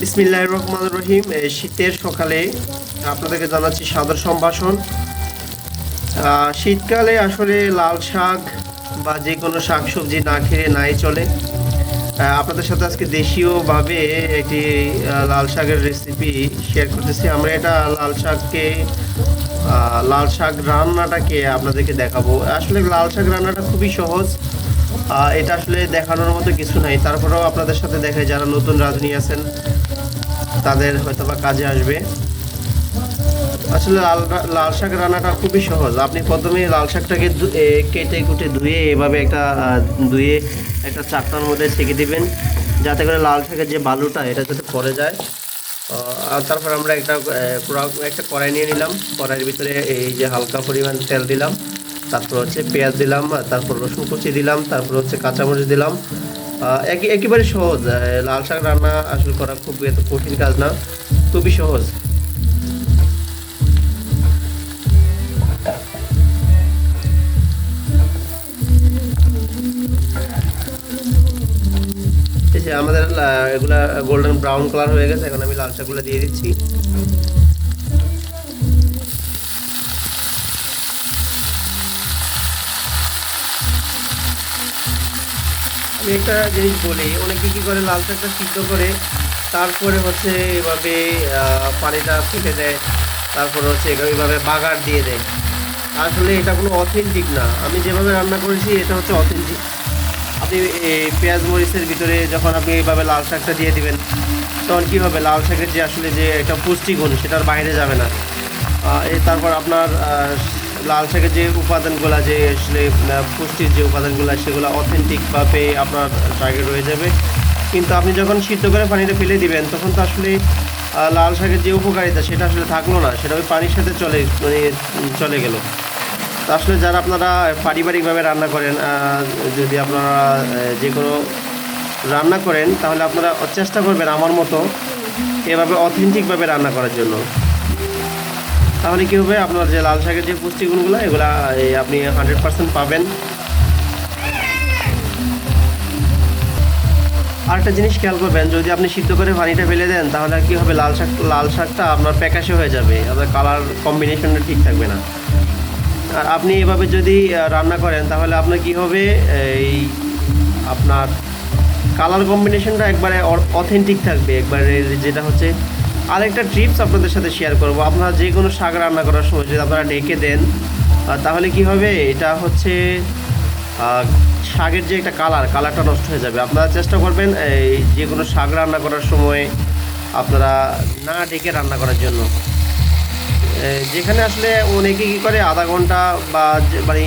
বিসমিল্লাহ রহমান রহিম শীতের সকালে আপনাদেরকে জানাচ্ছি সাদর সম্ভাষণ। শীতকালে আসলে লাল শাক বা যে কোনো শাক সবজি না খেয়ে নাই চলে। আপনাদের সাথে আজকে দেশীয়ভাবে একটি লাল শাকের রেসিপি শেয়ার করতেছি। আমরা এটা লাল শাককে লাল শাক রান্নাটাকে আপনাদেরকে দেখাবো। আসলে লাল শাক রান্নাটা খুবই সহজ। এটা আসলে দেখানোর মতো কিছু নাই। তারপরেও আপনাদের সাথে দেখাই, যারা নতুন রাঁধুনি আছেন, তাদের হয়তো বা কাজে আসবে। আসলে লাল লাল শাক রান্নাটা খুবই সহজ। আপনি প্রথমে লাল শাকটাকে কেটে কুটে ধুয়ে এভাবে একটা ধুয়ে একটা চারটার মধ্যে ছেঁকে দিবেন, যাতে করে লাল শাকের যে বালুটা, এটা যাতে পড়ে যায়। আর তারপর আমরা একটা একটা কড়াই নিয়ে নিলাম। কড়াইয়ের ভিতরে এই যে হালকা পরিমাণ তেল দিলাম। তারপর হচ্ছে পেঁয়াজ দিলাম, তারপর রসুন কুচি দিলাম, তারপর হচ্ছে কাঁচামরিচ দিলাম। একেবারে সহজ লাল শাক রান্না আসলে করা খুব এত কঠিন কাজ না, খুবই সহজ। আমাদের এগুলা গোল্ডেন ব্রাউন কালার হয়ে গেছে, এখন আমি লাল শাকগুলো দিয়ে দিচ্ছি। একটা জিনিস বলি, অনেকে কি করে, লাল শাকটা সিদ্ধ করে, তারপরে হচ্ছে এভাবে পানিটা ফেলে দেয়, তারপরে হচ্ছে এইভাবে বাগার দিয়ে দেয়। আসলে এটা কোনো অথেন্টিক না। আমি যেভাবে রান্না করেছি, এটা হচ্ছে অথেন্টিক আপনি এই পেঁয়াজ মরিচের ভিতরে যখন আপনি এইভাবে লাল শাকটা দিয়ে দিবেন, তখন কী হবে? লাল শাকের যে আসলে যে একটা পুষ্টিগুণ, সেটার বাইরে যাবে না। তারপর আপনার লাল শাকের যে উপাদানগুলো যে আসলে পুষ্টির যে উপাদানগুলো সেগুলো অথেন্টিকভাবে আপনার শাকে রয়ে যাবে। কিন্তু আপনি যখন সিদ্ধ করে পানিটা ফেলে দিবেন, তখন তো আসলে লাল শাকের যে উপকারিতা, সেটা আসলে থাকল না। সেটা ওই পানির সাথে চলে মানে চলে গেল। তো আসলে যারা আপনারা পারিবারিকভাবে রান্না করেন যদি আপনারা যে কোনো রান্না করেন, তাহলে আপনারা চেষ্টা করবেন আমার মতো এভাবে অথেন্টিকভাবে রান্না করার জন্য। তাহলে কী হবে? আপনার যে লাল শাকের যে পুষ্টিগুণগুলো, এগুলা আপনি হান্ড্রেড পার্সেন্ট পাবেন। আরেকটা জিনিস খেয়াল করবেন, যদি আপনি সিদ্ধ করে পানিটা ফেলে দেন, তাহলে কি হবে? লাল শাক, লাল শাকটা আপনার প্যাকাশে হয়ে যাবে। আপনার কালার কম্বিনেশনটা ঠিক থাকবে না। আর আপনি এভাবে যদি রান্না করেন, তাহলে আপনার কি হবে? এই আপনার কালার কম্বিনেশনটা একবারে অথেন্টিক থাকবে। একবারে যেটা হচ্ছে আরেকটা ট্রিপস আপনাদের সাথে শেয়ার করব। আপনারা যে কোনো শাক রান্না করার সময় যদি আপনারা ডেকে দেন তাহলে কি হবে? এটা হচ্ছে শাকের যে একটা কালার কালারটা নষ্ট হয়ে যাবে। আপনারা চেষ্টা করবেন, এই যে কোনো শাক রান্না করার সময় আপনারা না ডেকে রান্না করার জন্য। যেখানে আসলে অনেকে কি করে, আধা ঘণ্টা বা মানে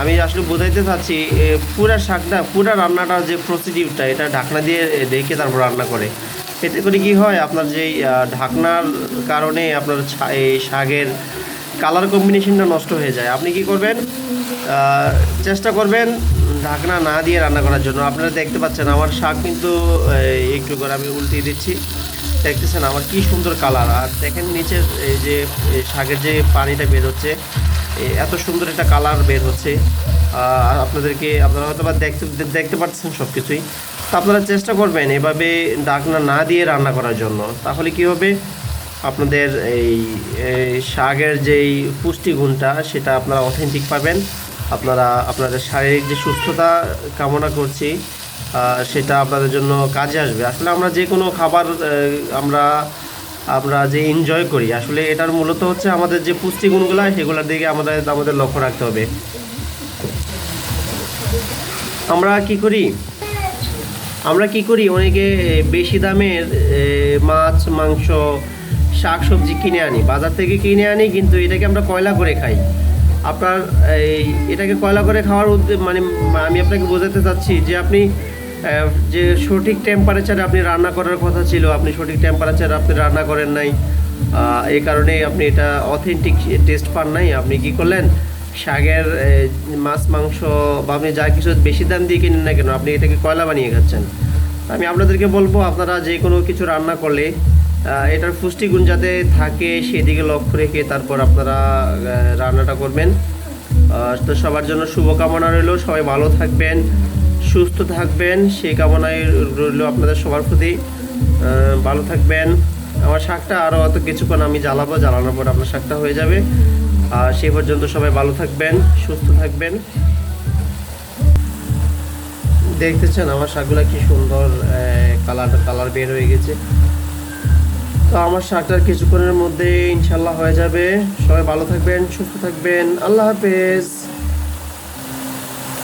আমি আসলে বোঝাইতে চাচ্ছি পুরা শাকটা, পুরা রান্নাটার যে প্রসিডিউরটা এটা ঢাকনা দিয়ে ঢেকে তারপর রান্না করে। এতে করে কি হয়? আপনার যেই ঢাকনার কারণে আপনার এই শাকের কালার কম্বিনেশনটা নষ্ট হয়ে যায়। আপনি কি করবেন? চেষ্টা করবেন ঢাকনা না দিয়ে রান্না করার জন্য। আপনারা দেখতে পাচ্ছেন আমার শাক কিন্তু একটু করে আমি উল্টিয়ে দিচ্ছি। দেখতেছেন আমার কি সুন্দর কালার আর দেখেন নিচের, এই যে শাকের যে পানিটা বের হচ্ছে এত সুন্দর একটা কালার বের হচ্ছে। আপনাদেরকে আপনারা হয়তো বা দেখতে দেখতে পাচ্ছেন সব কিছুই তো আপনারা চেষ্টা করবেন এভাবে ডাকনা না দিয়ে রান্না করার জন্য। তাহলে কি হবে? আপনাদের এই শাকের যেই পুষ্টিগুণটা, সেটা আপনারা অথেন্টিক পাবেন। আপনারা, আপনাদের শারীরিক যে সুস্থতা কামনা করছি সেটা আপনাদের জন্য কাজে আসবে। আসলে আমরা যে কোনো খাবার আমরা আমরা যে এনজয় করি, আসলে এটার মূলত হচ্ছে আমাদের যে পুষ্টিগুণগুলো, সেগুলোর দিকে আমাদের আমাদের লক্ষ্য রাখতে হবে। আমরা কি করি? আমরা কি করি? অনেকে বেশি দামের মাছ, মাংস শাক সবজি কিনে আনি। বাজার থেকে কিনে আনি, কিন্তু এটাকে আমরা কয়লা করে খাই। আপনার এই, এটাকে কয়লা করে খাওয়ার উদ্দে- মানে আমি আপনাকে বোঝাতে চাচ্ছি যে আপনি যে সঠিক টেম্পারেচারে আপনি রান্না করার কথা ছিল, আপনি সঠিক টেম্পারেচারে আপনি রান্না করেন নাই এই কারণে আপনি এটা অথেন্টিক টেস্ট পান নাই। আপনি কি করলেন? শাকের মাছ, মাংস বা আপনি যা কিছু বেশি দাম দিয়ে কিনেন না কেন, আপনি এটাকে কয়লা বানিয়ে খাচ্ছেন? আমি আপনাদেরকে বলব, আপনারা যে কোনো কিছু রান্না করলে এটার পুষ্টিগুণ যাতে থাকে, সেদিকে লক্ষ্য রেখে তারপর আপনারা রান্নাটা করবেন। তো সবার জন্য শুভকামনা রইল, সবাই ভালো থাকবেন, সুস্থ থাকবেন, সেই কামনায় রইল আপনাদের সবার প্রতি। ভালো থাকবেন। আমার শাকটা আরও অত কিছুক্ষণ আমি জ্বালাবো, জ্বালানোর পর আপনার শাকটা হয়ে যাবে। আর সেই পর্যন্ত সবাই ভালো থাকবেন, সুস্থ থাকবেন। দেখতেছেন আমার শাকগুলো কি সুন্দর কালার কালার বের হয়ে গেছে। তো আমার শাকটার কিছুক্ষণের মধ্যে ইনশাল্লাহ হয়ে যাবে। সবাই ভালো থাকবেন, সুস্থ থাকবেন। আল্লাহ হাফেজ।